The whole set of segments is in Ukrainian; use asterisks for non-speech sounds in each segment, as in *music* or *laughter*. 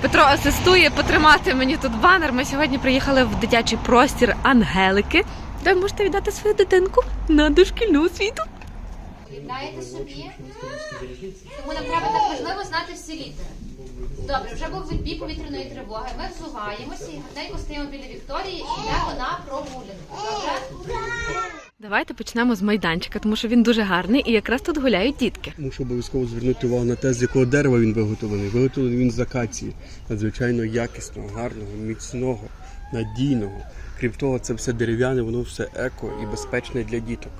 Петро асистує потримати мені тут банер. Ми сьогодні приїхали в дитячий простір Ангелики, де можете віддати свою дитинку на дошкільну освіту. Уявляєте собі? Тому нам треба так важливо знати всі літери. Добре, вже був відбій повітряної тривоги. Ми взуваємося і гарненько стоїмо біля Вікторії і йдемо на прогулянку. Добре? Давайте почнемо з майданчика, тому що він дуже гарний і якраз тут гуляють дітки. Мушу обов'язково звернути увагу на те, з якого дерева він виготовлений. Виготовлений він з акації, надзвичайно якісного, гарного, міцного, надійного. Крім того, це все дерев'яне, воно все еко і безпечне для діток.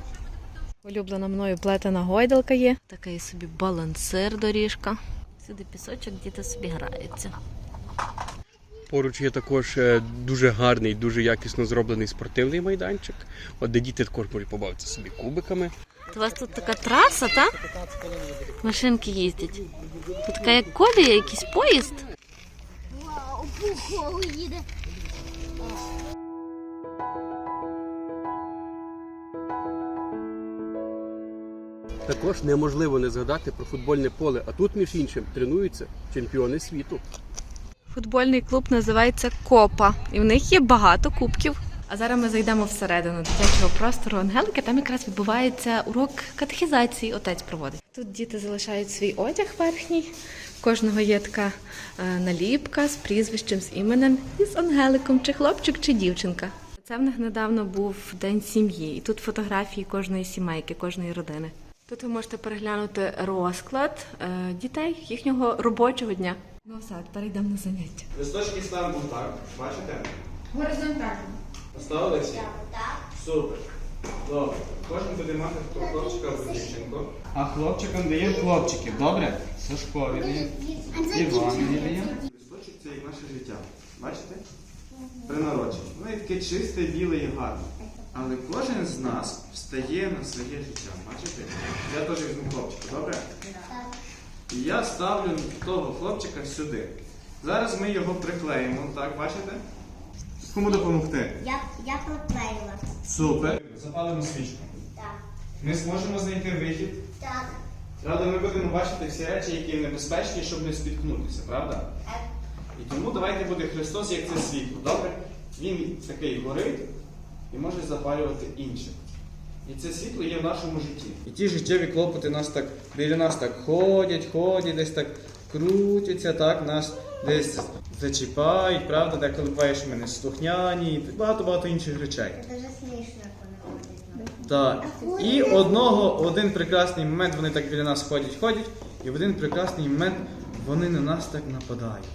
Улюблена мною плетена гойдалка є. Такий собі балансир доріжка. Сюди пісочок, діти собі граються. Поруч є також е, дуже гарний, дуже якісно зроблений спортивний майданчик, от де діти також можуть побавитися собі кубиками. У вас тут така траса, так? Машинки їздять. Тут така як колія, якийсь поїзд. Вау, їде. Також неможливо не згадати про футбольне поле, а тут, між іншим, тренуються чемпіони світу. Футбольний клуб називається Копа, і в них є багато кубків. А зараз ми зайдемо всередину дитячого простору Ангелики. Там якраз відбувається урок катехізації. Отець проводить. Тут діти залишають свій одяг верхній. В кожного є така е, наліпка з прізвищем, з іменем і з Ангеликом, чи хлопчик, чи дівчинка. Це в них недавно був день сім'ї, і тут фотографії кожної сімейки, кожної родини. Тут ви можете переглянути розклад е, дітей їхнього робочого дня. Ну все, тепер йдемо на заняття. Листочки ставимо так, бачите? Горизонтально. Поставили всі? Супер. Добре. Кожен буде мати такого хлопчика або дівчинку. А хлопчикам даємо хлопчиків, добре? Сашкові даємо. Іванові даємо. Листочок це як наше життя. Бачите? При народженні. Воно є таке чисте, біле і гарне. Але кожен з нас встає на своє життя. Бачите? Я теж візьму хлопчика, добре? І я ставлю того хлопчика сюди. Зараз ми його приклеїмо, так, бачите? Кому допомогти? Я, я проклеїла. Супер. Запалимо свічку. Так. Ми зможемо знайти вихід. Так. Правда, ми будемо бачити всі речі, які небезпечні, щоб не спіткнутися, правда? Так. І тому давайте буде Христос як це світло. Добре? Він такий горить і може запалювати інших. І це світло є в нашому житті. І ті життєві клопоти нас так біля нас так ходять, ходять, десь так крутяться, так, нас десь зачіпають, правда, деколи буваєш ми не слухняні і багато-багато інших речей. Це дуже смішно, коли ходить. Так. І одного, один прекрасний момент вони так біля нас ходять, ходять, і в один прекрасний момент вони на нас так нападають.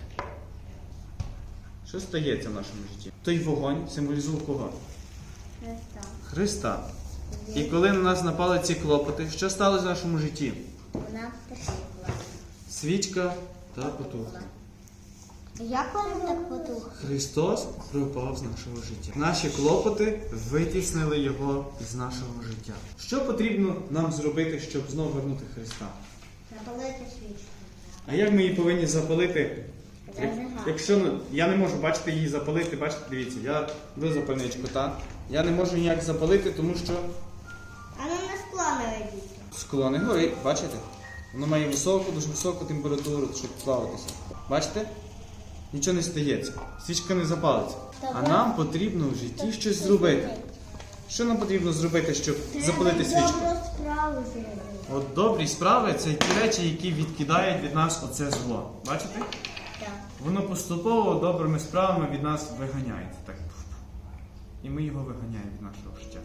Що стається в нашому житті? Той вогонь символізує кого? Христа. Христа. І коли на нас напали ці клопоти, що сталося в нашому житті? Вона потухла. Свічка та потухла. Як вона так потухла? Христос пропав з нашого життя. Наші клопоти витіснили його з нашого життя. Що потрібно нам зробити, щоб знову вернути Христа? Запалити свічку. А як ми її повинні запалити? Як- якщо ну, я не можу бачити її запалити, бачите, дивіться, я до запальничку, так? Я не можу ніяк запалити, тому що А ну на скло не робіть. скло не горить, бачите? Воно має високу, дуже високу температуру, щоб плаватися. Бачите? Нічого не стається. Свічка не запалиться. А нам потрібно в житті щось зробити. Що нам потрібно зробити, щоб запалити свічку? Добру справу зробити. От добрі справи це ті речі, які відкидають від нас оце зло. Бачите? Так. Воно поступово добрими справами від нас виганяється. Так. І ми його виганяємо від нашого життя.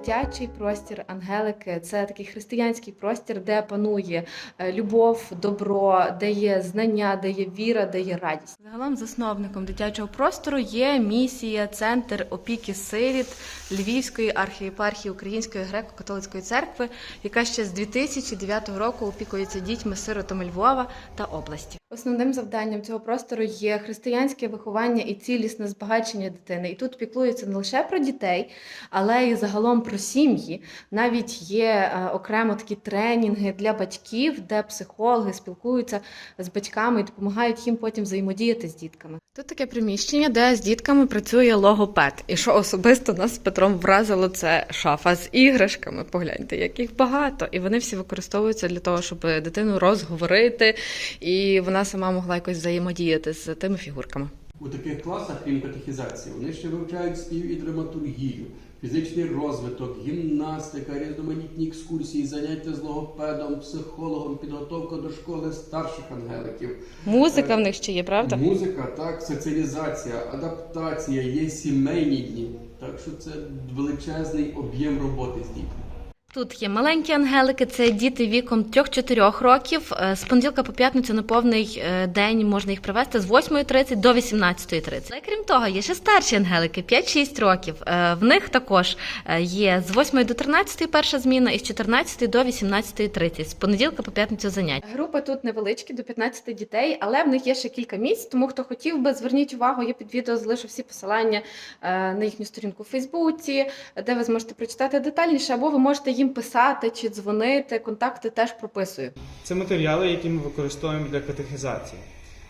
Дитячий простір Ангелики це такий християнський простір, де панує е, любов, добро, де є знання, де є віра, де є радість. Загалом засновником дитячого простору є місія Центр опіки сиріт Львівської архієпархії Української греко-католицької церкви, яка ще з 2009 року опікується дітьми сиротами Львова та області. Основним завданням цього простору є християнське виховання і цілісне збагачення дитини. І тут піклуються не лише про дітей, але й загалом про сім'ї. Навіть є е, окремо такі тренінги для батьків, де психологи спілкуються з батьками і допомагають їм потім взаємодіяти з дітками. Тут таке приміщення, де з дітками працює логопед. І що особисто нас з Петром вразило, це шафа з іграшками. Погляньте, яких багато. І вони всі використовуються для того, щоб дитину розговорити, і вона сама могла якось взаємодіяти з тими фігурками. У таких класах, крім катехізації, вони ще вивчають спів і драматургію, фізичний розвиток, гімнастика, різноманітні екскурсії, заняття з логопедом, психологом, підготовка до школи старших ангеликів. Музика в них ще є, правда? Музика, так, соціалізація, адаптація, є сімейні дні. Так що це величезний об'єм роботи з дітьми. Тут є маленькі ангелики, це діти віком 3-4 років. Е, З понеділка по п'ятницю на повний е, день можна їх привезти з 8.30 до 18.30. Але крім того, є ще старші ангелики, 5-6 років. Е, В них також є з 8 до 13 перша зміна і з 14 до 18.30. З понеділка по п'ятницю занять. Групи тут невеличкі, до 15 дітей, але в них є ще кілька місць. Тому хто хотів би, зверніть увагу, я під відео залишу всі посилання на їхню сторінку в Фейсбуці, де ви зможете прочитати детальніше, або ви можете їм писати чи дзвонити. Контакти теж прописую. Це матеріали, які ми використовуємо для катехізації.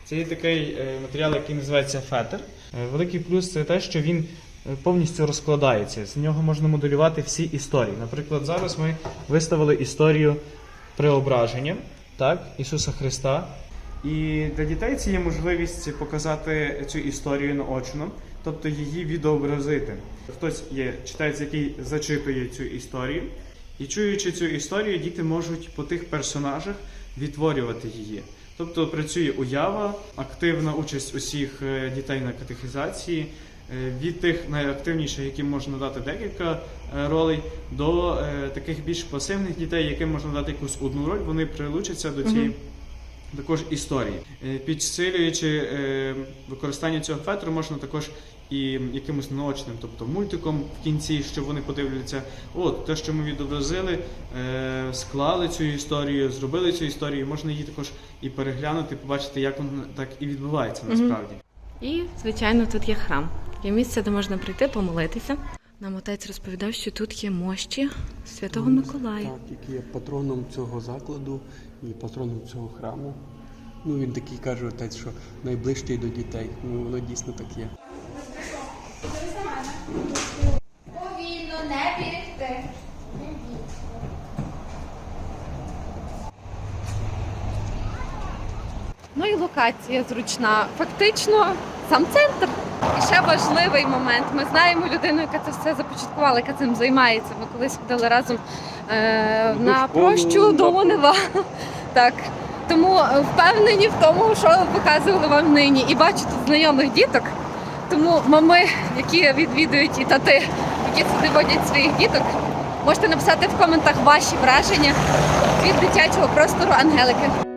Це є такий е, матеріал, який називається фетр. Е, Великий плюс це те, що він е, повністю розкладається. З нього можна моделювати всі історії. Наприклад, зараз ми виставили історію преображення так, Ісуса Христа. І для дітей це є можливість показати цю історію наочно, тобто її відобразити. Хтось є читається, який зачитує цю історію, і чуючи цю історію, діти можуть по тих персонажах відтворювати її. Тобто працює уява, активна участь усіх е, дітей на катехізації, е, від тих найактивніших, яким можна дати декілька е, ролей, до таких більш пасивних дітей, яким можна дати якусь одну роль, вони прилучаться до цієї також історії. Е, Підсилюючи е, використання цього фетру, можна також і якимось наочним, тобто мультиком в кінці, щоб вони подивляться, от те, що ми відобразили, е, склали цю історію, зробили цю історію, можна її також і переглянути, побачити, як воно так і відбувається насправді. І, звичайно, тут є храм. Є місце, де можна прийти помолитися. Нам отець розповідав, що тут є мощі Святого Миколая. Так, який є патроном цього закладу і патроном цього храму. Ну він такий каже отець, що найближчий до дітей. Ну воно дійсно так є. Повільно, не бігти. Ну і локація зручна. Фактично сам центр. Ще важливий момент. Ми знаємо людину, яка це все започаткувала, яка цим займається. Ми колись ходили разом е, на прощу до да. Онева. *laughs* Так. Тому е, впевнені в тому, що показували вам нині. І бачу тут знайомих діток. Тому мами, які відвідують і тати, які сюди водять своїх діток, можете написати в коментах ваші враження від дитячого простору Ангелики.